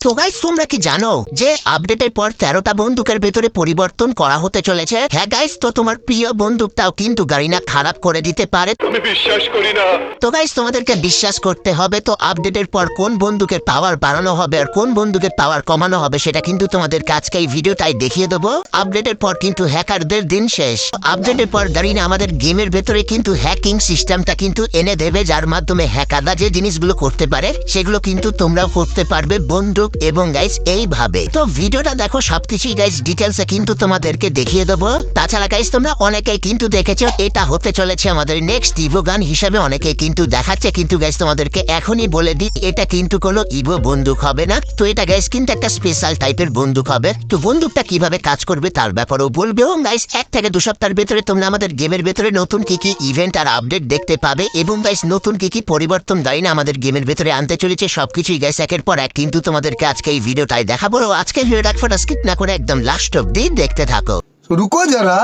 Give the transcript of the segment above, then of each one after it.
তো গাইস তোমরা কি জানো যে আপডেটের পর তেরোটা বন্দুকের ভেতরে পরিবর্তন করা হতে চলেছে? হ্যাঁ গাইস তো তোমার প্রিয় বন্দুকটাও কিন্তু গাড়িনা খারাপ করে দিতে পারে। আমি বিশ্বাস করি না। তো গাইস তোমাদেরকে বিশ্বাস করতে হবে তো আপডেটের পর কোন বন্দুকের পাওয়ার বাড়ানো হবে আর কোন বন্দুকের পাওয়ার কমানো হবে সেটা কিন্তু তোমাদের কাজকে এই ভিডিওটাই দেখিয়ে দেবো। আপডেটের পর কিন্তু হ্যাকারদের দিন শেষ। আপডেটের পর গাড়িনা আমাদের গেমের ভেতরে কিন্তু হ্যাকিং সিস্টেমটা কিন্তু এনে দেবে যার মাধ্যমে হ্যাকাররা যে জিনিসগুলো করতে পারে সেগুলো কিন্তু তোমরাও করতে পারবে বন্দুক এবং গাইস এইভাবে। তো ভিডিওটা দেখো সবকিছুই গাইস ডিটেলসে কিন্তু তোমাদেরকে দেখিয়ে দেবো। তাছাড়া গাইস তোমরা অনেকেই কিন্তু দেখেছ, এটা হতে চলেছে আমাদের নেক্সট ইভো গান হিসাবে অনেকে কিন্তু দেখাচ্ছে, কিন্তু গাইস তোমাদেরকে এখনই বলে দিই, এটা কিন্তু কোনো ইভো বন্দুক হবে না। তো এটা গাইস কিন্তু একটা স্পেশাল টাইপের বন্দুক হবে। তো বন্দুকটা কীভাবে কাজ করবে তার ব্যাপারেও বলবে। এবং গাইস এক থেকে দু সপ্তাহের ভেতরে তোমরা আমাদের গেমের ভেতরে নতুন কি কি ইভেন্ট আর আপডেট দেখতে পাবে। এবং গাইস নতুন কি কি পরিবর্তন দাঁড়িয়ে আমাদের গেমের ভেতরে আনতে চলেছে, সবকিছুই গাইস একের পর এক কিন্তু তোমাদেরকে আজকে এই ভিডিওটাই দেখাবো। আজকে ভিডিওটা একটা স্কিপ না করে একদম লাস্ট অব্দি দেখতে থাকো। রুকো যারা।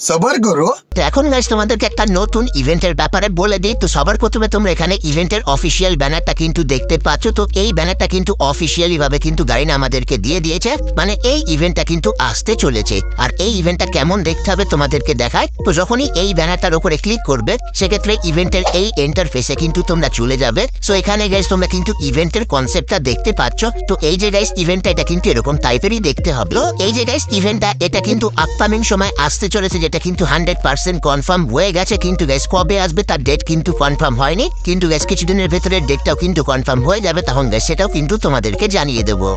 সবার করো। এখন গাইস তোমাদেরকে একটা নতুন ইভেন্টের ব্যাপারে বলে দিই। তো সবার প্রথমে তোমরা এখানে ইভেন্টের অফিসিয়াল ব্যানারটা কিন্তু দেখতে পাচ্ছ। তো এই ব্যানারটা কিন্তু অফিসিয়ালি ভাবে কিন্তু গাইন আমাদেরকে দিয়ে দিয়েছে। মানে এই ইভেন্টটা কিন্তু আসতে চলেছে। আর এই ইভেন্টটা কেমন দেখতে হবে তোমাদেরকে দেখায়। তো যখনই এই ব্যানারটার উপরে ক্লিক করবে, সেক্ষেত্রে ইভেন্টের এই ইন্টারফেসে কিন্তু তোমরা চলে যাবে। সো এখানে গাইস তোমরা কিন্তু ইভেন্টের কনসেপ্টটা দেখতে পাচ্ছ। তো এই যে গাইস ইভেন্টটা এটা কিন্তু এরকম টাইপেরই দেখতে হবে। এই যে গাইস ইভেন্টটা এটা কিন্তু আপকামিং সময় আসতে চলেছে যেটা কিন্তু হান্ড্রেড পার্সেন্ট কনফার্ম হয়ে গেছে, কিন্তু গ্যাস কবে আসবে তার ডেট কিন্তু কনফার্ম হয়নি। কিন্তু গ্যাস কিছুদিনের ভেতরে ডেটটাও কিন্তু কনফার্ম হয়ে যাবে, তখন গ্যাস সেটাও কিন্তু তোমাদেরকে জানিয়ে দেবো।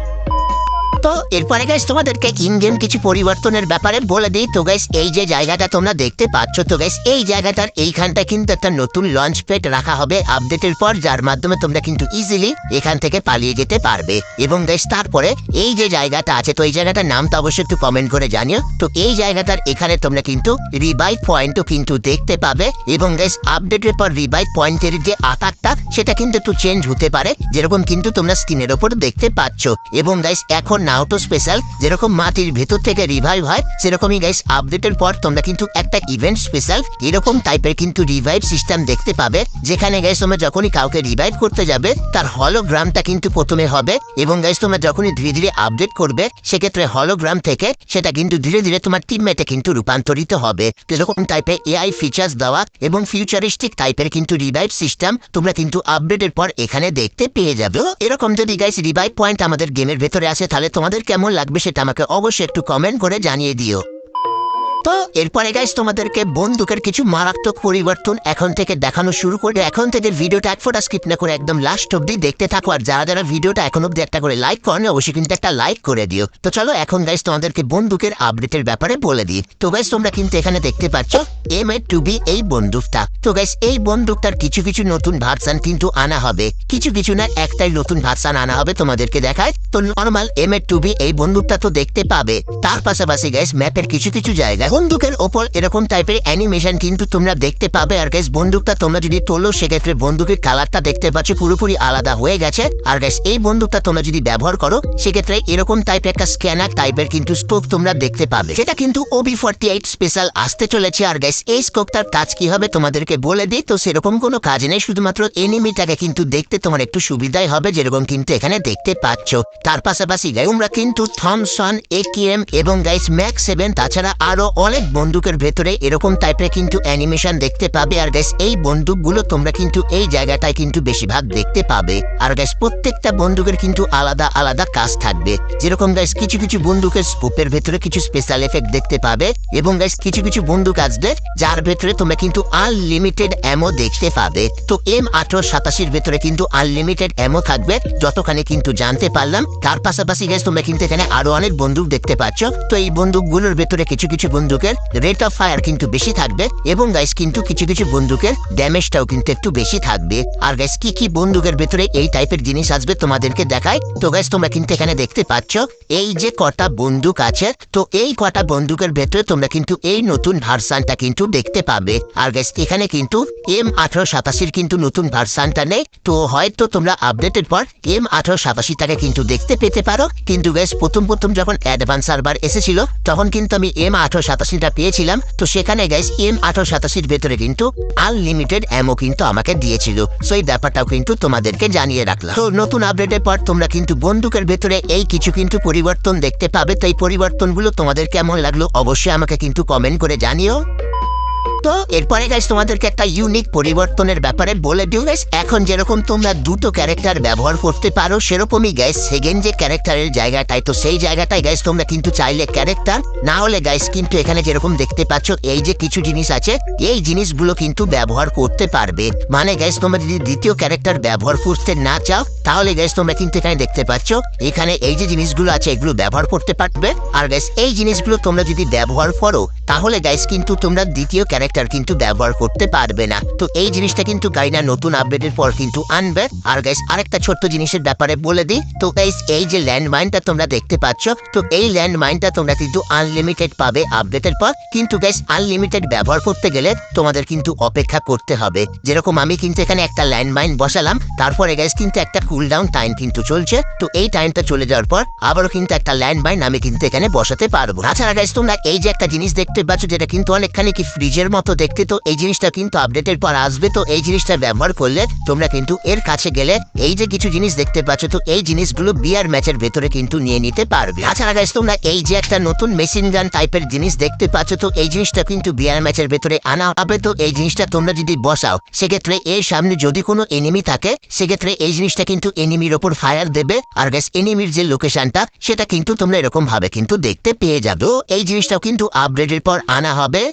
তো এরপরে গাইস তোমাদেরকে ইন গেম কিছু পরিবর্তনের ব্যাপারে বলে দিই। তো গাইস এই যে জায়গাটা তোমরা দেখতে পাচ্ছ, তো গাইস এই জায়গাটার এইখানটা কিন্তু একটা নতুন লঞ্চ প্যাড রাখা হবে আপডেটের পর, যার মাধ্যমে তোমরা কিন্তু ইজিলি এখান থেকে পালিয়ে যেতে পারবে। এবং গাইস তারপরে এই যে জায়গাটা আছে, তো এই জায়গাটার নামটা অবশ্যই একটু কমেন্ট করে জানিও। তো এই জায়গাটার এখানে তোমরা কিন্তু রিভাইভ পয়েন্টও কিন্তু দেখতে পাবে। এবং গাইস আপডেটের পর রিভাইভ পয়েন্টের যে আকারটা, সেটা কিন্তু একটু চেঞ্জ হতে পারে। যেরকম কিন্তু তোমরা স্ক্রিনের ওপর দেখতে পাচ্ছ। এবং গাইস এখন নাওটো স্পেশাল, যেরকম মাটির ভেতর থেকে রিভাইভ হয়, সেরকমই গাইস আপডেটের পর তোমরা কিন্তু একটা ইভেন্ট স্পেশাল এরকম টাইপের কিন্তু রিভাইভ সিস্টেম দেখতে পাবে, যেখানে গাইস তোমরা যখনই কাউকে রিভাইভ করতে যাবে, তার হলোগ্রামটা কিন্তু প্রথমে হবে, এবং গাইস তোমরা যখনই ধীরে ধীরে আপডেট করবে, সেক্ষেত্রে হলোগ্রাম থেকে সেটা কিন্তু ধীরে ধীরে তোমার টিমমেটে কিন্তু রূপান্তরিত হবে। এরকম টাইপের এআই ফিচার্স দেওয়া, এবং ফিউচারিস্টিক টাইপের কিন্তু রিভাইভ সিস্টেম তোমরা কিন্তু আপডেটের পর এখানে দেখতে পেয়ে যাবে। এরকম যদি গাইস রিভাইভ পয়েন্ট আমাদের গেমের ভেতরে আসে, তাহলে তোমাদের কেমন লাগবে সেটা আমাকে অবশ্যই একটু কমেন্ট করে জানিয়ে দিও। তো এরপরে গাইস তোমাদেরকে বন্দুকের কিছু মারাত্মক পরিবর্তন এখন থেকে দেখানো শুরু করে এখন থেকে ভিডিওটা এক ফোটা স্কিপ না করে একদম লাস্ট অব্দি দেখতে থাকো। আর যারা যারা ভিডিওটা এখন অব্দি একটা করে লাইক করেন, অবশ্যই কিন্তু একটা লাইক করে দিও। তো চলো এখন গাইস তোমাদেরকে বন্দুকের আপডেটের ব্যাপারে বলে দিই। তো গাইস তোমরা কিন্তু এখানে দেখতে পাচ্ছ এম এ টু বি এই বন্দুকটা। তো গাইস এই বন্দুকটার কিছু কিছু নতুন ভার্সান কিন্তু আনা হবে। কিছু কিছু না, একটাই নতুন ভার্সান আনা হবে তোমাদেরকে দেখায়। তো normal M A two B এই বন্দুকটা তো দেখতে পাবে। তার পাশাপাশি গাইস ম্যাপের কিছু কিছু জায়গায় বন্দুকের ওপর এরকম টাইপের অ্যানিমেশন কিন্তু তোমরা দেখতে পাবে, আর গাইস বন্দুকটা তোমরা যদি তোলো, সেক্ষেত্রে বন্দুকের কালারটা দেখতে পাচ্ছ পুরোপুরি আলাদা হয়ে গেছে। আর গাইস এই বন্দুকটা তোমরা যদি ব্যবহার করো, সেক্ষেত্রে এরকম টাইপের একটা স্ক্যানার টাইপের কিন্তু স্কোপ তোমরা দেখতে পাবে। সেটা কিন্তু ওবি ফর্টি এইট স্পেশাল আসতে চলেছে, আর গাইস এই স্কোপটার কাজ কি হবে তোমাদেরকে বলে দিই? তো সেরকম কোনো কাজ নেই, শুধুমাত্র এনিমিটাকে কিন্তু দেখতে তোমার একটু সুবিধাই হবে, যেরকম কিন্তু এখানে দেখতে পাচ্ছ। তার পাশাপাশি তোমরা কিন্তু থমসন একেএম এবং গাইস ম্যাক্স সেভেন তাছাড়া আরও অনেক বন্দুকের ভেতরে এরকম টাইপের কিন্তু অ্যানিমেশন দেখতে পাবে। আর গাইস এই বন্দুকগুলো তোমরা কিন্তু এই জায়গাটায় কিন্তু বেশিরভাগ দেখতে পাবে। আর গাইস প্রত্যেকটা বন্দুকের কিন্তু আলাদা আলাদা কাজ থাকবে। যেরকম গাইস কিছু কিছু বন্দুকের স্কোপের ভেতরে কিছু স্পেশাল এফেক্ট দেখতে পাবে। এবং গাইস কিছু কিছু বন্দুক আসবে, যার ভেতরে তোমরা কিন্তু আনলিমিটেড অ্যামো দেখতে পাবে। তো এম আঠারো সাতাশির ভেতরে কিন্তু আনলিমিটেড অ্যামো থাকবে, যতখানি কিন্তু জানতে পারলাম। তার পাশাপাশি গাইস তোমরা কিন্তু এখানে আরও অনেক বন্দুক দেখতে পাচ্ছ। তো এই বন্দুকগুলোর ভেতরে কিছু কিছু বন্দুকের রেট অফ ফায়ার কিন্তু বেশি থাকবে এবং গাইস কিন্তু কিছু কিছু বন্দুকের ড্যামেজটাও কিন্তু একটু বেশি থাকবে। আর গাইস কি কি বন্দুকের ভেতরে এই টাইপের জিনিস আসবে তোমাদেরকে দেখায় তো গাইস তোমরা কিন্তু এখানে দেখতে পাচ্ছ, এই যে কটা বন্দুক আছে, তো এই কটা বন্দুকের ভেতরে তোমরা কিন্তু এই নতুন ভার্সানটা কিন্তু দেখতে পাবে। আর গাইস এখানে কিন্তু এম আঠারো সাতাশির কিন্তু নতুন ভার্সানটা নেই। তো হয়তো তোমরা আপডেটের পর এম আঠারো সাতাশিটাকে কিন্তু দেখতে পেতে পারো। কিন্তু গাইস প্রথম প্রথম যখন অ্যাডভান্স সার্ভার এসেছিল, তখন কিন্তু আমি এম আঠারো সাতাশিটা পেয়েছিলাম, তো সেখানে গাইস এম আঠারো সাতাশির ভেতরে কিন্তু আনলিমিটেড অ্যামো কিন্তু আমাকে দিয়েছিল। সো এই ব্যাপারটাও কিন্তু তোমাদেরকে জানিয়ে রাখলাম। তো নতুন আপডেটের পর তোমরা কিন্তু বন্দুকের ভেতরে এই কিছু কিন্তু পরিবর্তন দেখতে পাবে। তো এই পরিবর্তনগুলো তোমাদের কেমন লাগল অবশ্যই আমাকে কিন্তু কমেন্ট করে জানিও। তো, এরপরে গাইস তোমাদেরকে একটা ইউনিক পরিবর্তনের ব্যাপারে বলে দিও গাইস এখন যেরকম তোমরা দুটো ক্যারেক্টার ব্যবহার করতে পারো, সেরকমই গাইস সেকেন্ড যে ক্যারেক্টারের জায়গাটায়, তো সেই জায়গাটায় গাইস তোমরা কিন্তু চাইলে ক্যারেক্টার না হলে গাইস কিন্তু এখানে যেরকম দেখতে পাচ্ছ, এই যে কিছু জিনিস আছে, এই জিনিসগুলো কিন্তু ব্যবহার করতে পারবে। মানে গাইস তোমরা যদি দ্বিতীয় ক্যারেক্টার ব্যবহার করতে না চাও, তাহলে গাইস তোমরা কিন্তু এখানে দেখতে পাচ্ছ, এখানে এই যে জিনিসগুলো আছে, এগুলো ব্যবহার করতে পারবে। আর গাইস এই জিনিসগুলো তোমরা যদি ব্যবহার করো তাহলে গাইস কিন্তু তোমরা দ্বিতীয় ক্যারেক্টার কিন্তু ব্যবহার করতে পারবে না। তো এই জিনিসটা কিন্তু গাইনা নতুন আপডেটের পর কিন্তু আনবে। আর গাইস আরেকটা ছোট্ট জিনিসের ব্যাপারে বলে দিই। তো গাইস এই যে ল্যান্ডমাইনটা তোমরা দেখতে পাচ্ছ, তো এই ল্যান্ডমাইনটা তোমরা কিন্তু আনলিমিটেড পাবে আপডেটের পর। কিন্তু গাইস আনলিমিটেড ব্যবহার করতে গেলে তোমাদের কিন্তু অপেক্ষা করতে হবে। যেরকম আমি কিন্তু এখানে একটা ল্যান্ডমাইন বসালাম, তারপরে গাইস কিন্তু একটা কুলডাউন টাইম কিন্তু চলছে। তো এই টাইমটা চলে যাওয়ার পর আবারও কিন্তু একটা ল্যান্ডমাইন আমি কিন্তু এখানে বসাতে পারব। তাছাড়া গাইস তোমরা এই যে একটা জিনিস দেখতে পাচ্ছ যেটা কিন্তু অনেকখানি কি ফ্রিজের মতো দেখতে। তো এই জিনিসটা কিন্তু আপডেটের পর আসবে। তো এই জিনিসটা ব্যবহার করলে তোমরা কিন্তু এর কাছে গেলে এই যে কিছু জিনিস দেখতে পাচ্ছ, তো এই জিনিসগুলো বিয়ার ম্যাচের ভেতরে কিন্তু নিয়ে নিতে পারবে। তাছাড়া গাইস তোমরা এই যে একটা নতুন মেশিন গান টাইপের জিনিস দেখতে পাচ্ছ, তো এই জিনিসটা কিন্তু বিয়ার ম্যাচের ভেতরে আনা হবে। তো এই জিনিসটা তোমরা যদি বসাও, সেক্ষেত্রে এর সামনে যদি কোনো এনিমি থাকে, সেক্ষেত্রে এই জিনিসটা কিন্তু এনিমির ওপর ফায়ার দেবে। আর গ্যাস এনিমির যে লোকেশনটা সেটা কিন্তু তোমরা এরকম ভাবে কিন্তু দেখতে পেয়ে যাবে। এই জিনিসটাও কিন্তু আপডেটের পর আনা হবে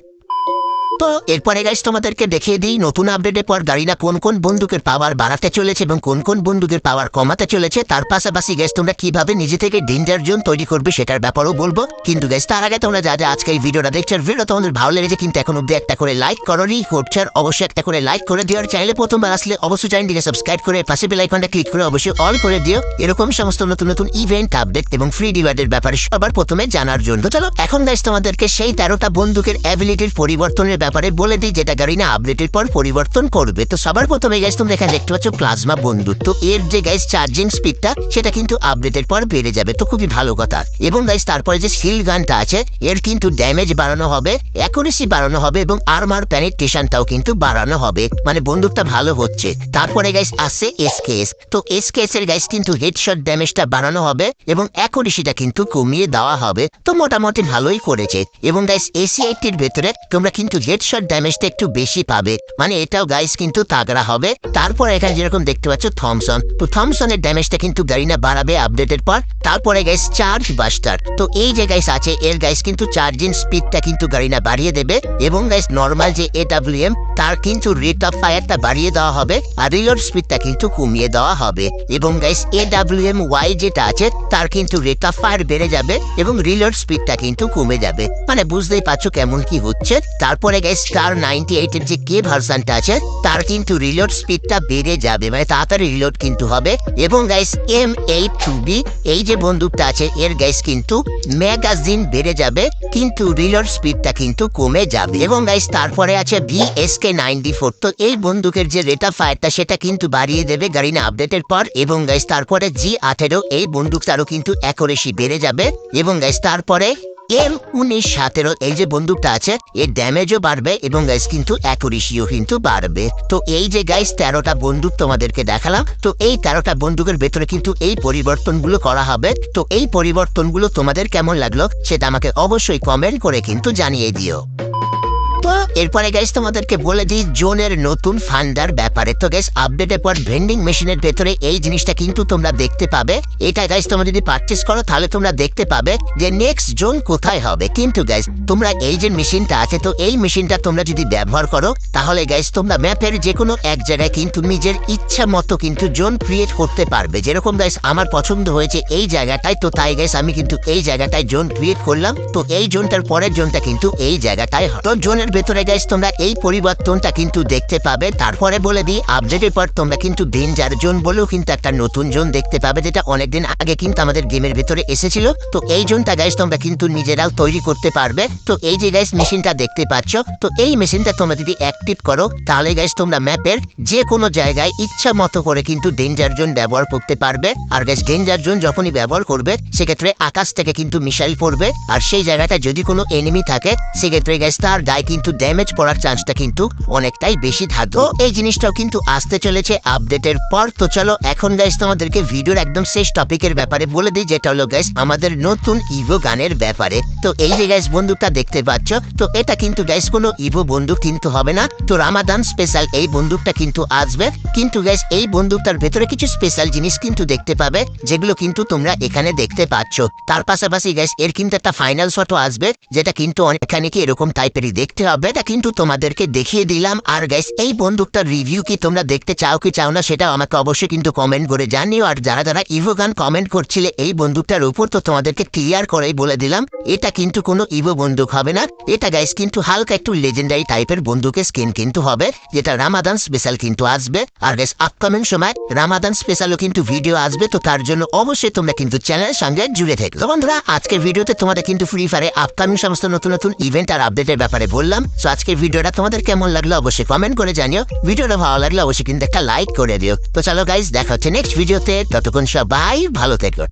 তো এরপরে গাইস তোমাদেরকে দেখিয়ে দিই নতুন আপডেটের পর গাড়িরা কোন কোন বন্দুকের পাওয়ার বাড়াতে চলেছে এবং কোন কোন বন্দুকের পাওয়ার কমাতে চলেছে। তার পাশাপাশি গ্যাস তোমরা কীভাবে নিজে থেকে ডেঞ্জার জোন তৈরি করবে সেটার ব্যাপারেও বলব। কিন্তু গ্যাস তার আগে তোমরা যা যা আজকে এই ভিডিওটা দেখছ ভিডিও তোমাদের ভালো লেগেছে, কিন্তু এখন অব্দি একটা করে লাইক করোনি। করছে অবশ্যই একটা করে লাইক করে দিও। আর চ্যানেলে প্রথমবার আসলে অবশ্যই চ্যানেলটিকে সাবস্ক্রাইব করে পাশে বেল আইকনটা ক্লিক করে অবশ্যই অল করে দিও। এরকম সমস্ত নতুন নতুন ইভেন্ট আপডেট এবং ফ্রি ডিভাইডের ব্যাপারে সবার প্রথমে জানার জন্য। চলো, এখন গাইস তোমাদেরকে সেই তেরোটা বন্দুকের অ্যাবিলিটির পরিবর্তনের ব্যাপারে বলে দিই, যেটা গাড়িনা আপডেটের পর পরিবর্তন করবে। তো সবার প্রথমে গাইস তোমরা এখানে দেখতে পাচ্ছ প্লাজমা তো এর যে গাইস চার্জিং স্পিডটা সেটা কিন্তু আপডেটের পর বেড়ে যাবে। তো খুবই ভালো কথা। এবং গাইস তারপরে যে সিল গানটা আছে, এর কিন্তু ড্যামেজ বাড়ানো হবে অ্যাকুরেসি বাড়ানো হবে এবং আর্মার প্যানিটেশনটাও কিন্তু বাড়ানো হবে। মানে বন্দুকটা ভালো হচ্ছে। তারপরে গাইস আসছে এসকেএস তো এসকেএস এর গাইস কিন্তু হেডশট ড্যামেজটা বাড়ানো হবে এবং অ্যাকুরেসিটা কিন্তু কমিয়ে দেওয়া হবে। তো মোটামুটি ভালোই করেছে। এবং গাইস এসি এইটির ভেতরে তোমরা কিন্তু হেডশট ড্যামেজটা একটু বেশি পাবে। মানে এটাও গাইস কিন্তু তাগড়া হবে। তারপর এখানে যেরকম দেখতে পাচ্ছ থমসন তো থমসনের ড্যামেজটা কিন্তু গাড়িনা বাড়াবে আপডেটের পর। তারপরে গাইস চার্জ বাস্টার তো এই যে গাইস আছে, এর গাইস কিন্তু চার্জিং স্পিডটা কিন্তু গাড়িনা বাড়িয়ে দেবে। এবং গাইস নর্মাল যে এডাব্লিউএম তার কিন্তু রেট অফ ফায়ারটা বাড়িয়ে দেওয়া হবে। আর রিলোড স্পিডটা কিন্তু কমিয়ে দেওয়া হবে। এবং গাইস এডাব্লিউএম ওয়াই যেটা আছে, তার কিন্তু রেট অফ ফায়ার বেড়ে যাবে। এবং রিলোড স্পিডটা কিন্তু কমে যাবে। মানে বুঝতেই পারছ কেমন কি হচ্ছে। তারপরে গাইস স্টার নাইনটি এইটের যে কে ভার্সানটা আছে, তার কিন্তু রিলোড স্পিডটা বেড়ে যাবে। মানে তাড়াতাড়ি রিলোড কিন্তু হবে। এবং guys M eight two B এই যে বন্দুকটা আছে, এর গাইস কিন্তু ম্যাগাজিন বেড়ে যাবে, কিন্তু রিলোড স্পিডটা কিন্তু কমে যাবে। এবং গাইস তারপরে আছে V S K ninety four তো এই বন্দুকের যে রেট অফ ফায়ারটা সেটা কিন্তু বাড়িয়ে দেবে গাড়িনা আপডেটের পর। এবং গাইস তারপরে জি আঠেরো এই বন্দুকটারও কিন্তু অ্যাকোরেসি বেড়ে যাবে। এবং গাইস তারপরে এম উনিশ সাতেরো, এই যে বন্দুকটা আছে, এর ড্যামেজও বাড়বে এবং গাইস কিন্তু অ্যাকুরেসিও কিন্তু বাড়বে। তো এই যে গাইস তেরোটা বন্দুক তোমাদেরকে দেখালাম, তো এই তেরোটা বন্দুকের ভেতরে কিন্তু এই পরিবর্তনগুলো করা হবে। তো এই পরিবর্তনগুলো তোমাদের কেমন লাগল, সেটা আমাকে অবশ্যই কমেন্ট করে কিন্তু জানিয়ে দিও। তো, এরপরে গাইস তোমাদেরকে বলে দিই জোনের নতুন ফান্ডার ব্যাপারে। তো গাইস আপডেটের পর ভেন্ডিং মেশিনের ভেতরে এই জিনিসটা কিন্তু তোমরা দেখতে পাবে। এটা গাইস তোমরা যদি পারচেস করো, তাহলে তোমরা দেখতে পাবে যে নেক্সট জোন কোথায় হবে। কিন্তু গাইস তোমরা এই যে মেশিনটা আছে, তো এই মেশিনটা তোমরা যদি ব্যবহার করো, তাহলে গাইস তোমরা ম্যাপের যে কোনো এক জায়গায় কিন্তু নিজের ইচ্ছা মতো কিন্তু জোন ক্রিয়েট করতে পারবে। যেরকম গাইস আমার পছন্দ হয়েছে এই জায়গাটায়, তো তাই গাইস আমি কিন্তু এই জায়গাটায় জোন ক্রিয়েট করলাম। তো এই জোনটার পরের জোনটা কিন্তু এই জায়গাটায়। তো জোনের আপডেটের ভেতরে গাইস তোমরা এই পরিবর্তনটা কিন্তু দেখতে পাবে। তারপরে বলে দিই আপডেটের পর তোমরা কিন্তু ডেঞ্জার জোন বলেও কিন্তু একটা নতুন জোন দেখতে পাবে, যেটা অনেকদিন আগে কিন্তু আমাদের গেমের ভেতরে এসেছিল। তো এই জোনটা গাইস তোমরা কিন্তু নিজেরাও তৈরি করতে পারবে। তো এই যে গাইস মেশিনটা দেখতে পাচ্ছ, তো এই মেশিনটা তোমরা যদি অ্যাক্টিভ করো, তাহলে গাইস তোমরা ম্যাপের যে কোনো জায়গায় ইচ্ছা মতো করে কিন্তু ডেঞ্জার জোন ব্যবহার করতে পারবে। আর গাইস ডেঞ্জার জোন যখনই ব্যবহার করবে, সেক্ষেত্রে আকাশ থেকে কিন্তু মিসাইল পড়বে। আর সেই জায়গাটা যদি কোনো এনিমি থাকে, সেক্ষেত্রে গাইস তার গায়ে কিন্তু ড্যামেজ পড়ার চান্সটা কিন্তু অনেকটাই বেশি থাকবে এই জিনিসটাও কিন্তু আসতে চলেছে আপডেটের পর। তো চলো, এখন গাইস তোমাদেরকে ভিডিওর একদম শেষ টপিকের ব্যাপারে বলে দিই, যেটা হলো গাইস আমাদের নতুন ইভো গানের ব্যাপারে। তো এই যে গাইস বন্দুকটা দেখতে পাচ্ছ, তো এটা কিন্তু গাইস কোনো ইভো বন্দুক কিন্তু হবে না। তো রামাদান স্পেশাল এই বন্দুকটা কিন্তু আসবে। কিন্তু গাইস এই বন্দুকটার ভেতরে কিছু স্পেশাল জিনিস কিন্তু দেখতে পাবে, যেগুলো কিন্তু তোমরা এখানে দেখতে পাচ্ছ। তার পাশাপাশি গাইস এর কিন্তু একটা ফাইনাল শটও আসবে, যেটা কিন্তু অনেকখানি কি এরকম টাইপেরই দেখতে হবে। এটা কিন্তু তোমাদেরকে দেখিয়ে দিলাম। আর গাইস এই বন্দুকটার রিভিউ কি তোমরা দেখতে চাও কি চাও না সেটা আমাকে অবশ্যই কিন্তু কমেন্ট করে জানিও। আর যারা যারা ইভো গান কমেন্ট করছিলে, এই বন্দুকটার উপর তো তোমাদেরকে ক্লিয়ার করেই বলে দিলাম, এটা কিন্তু কোনো ইভো বন্দুক হবে না। এটা গাইস কিন্তু হালকা একটু লেজেন্ডারি টাইপের বন্দুকের স্কিন কিন্তু হবে, যেটা রামাদান স্পেশাল কিন্তু আসবে। আর গাইস আপকামিং সময় রামাদান স্পেশালও কিন্তু ভিডিও আসবে, তো তার জন্য অবশ্যই তোমরা কিন্তু চ্যানেলের সঙ্গে জুড়ে থেকো। তো বন্ধুরা, আজকের ভিডিওতে তোমাদের কিন্তু ফ্রি ফায়ারে আপকামিং সমস্ত নতুন নতুন ইভেন্ট আর আপডেটের ব্যাপারে বললাম। তো আজকের ভিডিওটা তোমাদের কেমন লাগল অবশ্যই কমেন্ট করে জানিও। ভিডিওটা ভালো লাগলে অবশ্যই কিন্তু একটা লাইক করে দিও। তো চলো গাইজ দেখা হচ্ছে নেক্সট ভিডিওতে ততক্ষণ সবাই ভালো থেকো।